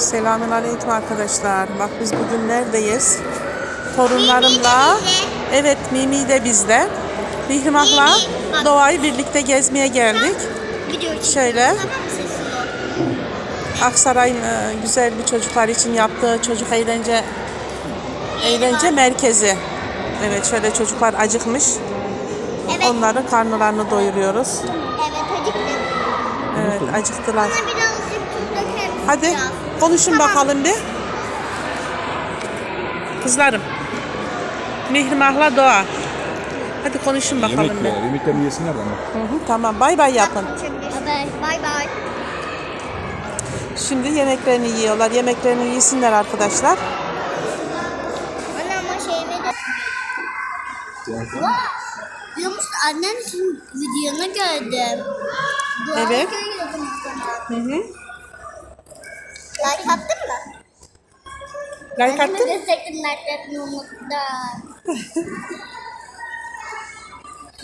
Selamünaleyküm arkadaşlar. Bak biz bugün neredeyiz? Torunlarımla. Evet Mimi de bizde. Mihrimah'la doğayı birlikte gezmeye geldik. Şöyle. Aksaray'ın e, güzel bir çocuklar için yaptığı çocuk eğlence eğlence merkezi. Evet şöyle çocuklar acıkmış. Evet. Onların karnlarını doyuruyoruz. Evet acıktım. Evet acıktılar. Bana misin Hadi konuşun Tamam. bakalım bir. Kızlarım. Mihrimah'la Doğa. Hadi konuşun bakalım bir. Yemekler, yemeklerini yesinler ama. Hı hı, tamam bay bay yapın. Bay bay bay. Şimdi yemeklerini yiyorlar. Yemeklerini yesinler arkadaşlar. Anne ama şeyimi de... Biliyor musun annen için videonu gördüm. Duvarı Evet. görüyordum o zaman. Hı hı. Like attın mı? Like attın? Destektim like atmayı unuttum.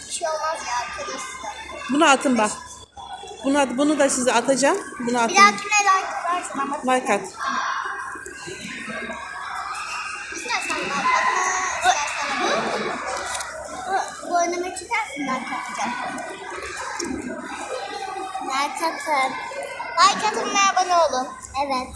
Bir şey olmaz ya arkadaşlar. Bunu atın bak. Bunu, at- bunu da size atacağım. Bunu Bir atın. dahakine like atarsın ama Like at. istersen like atma, istersen like atma. Bu, bu önüme çıkarsın like atacağım. Like atın. Like atın ve abone olun. Evet.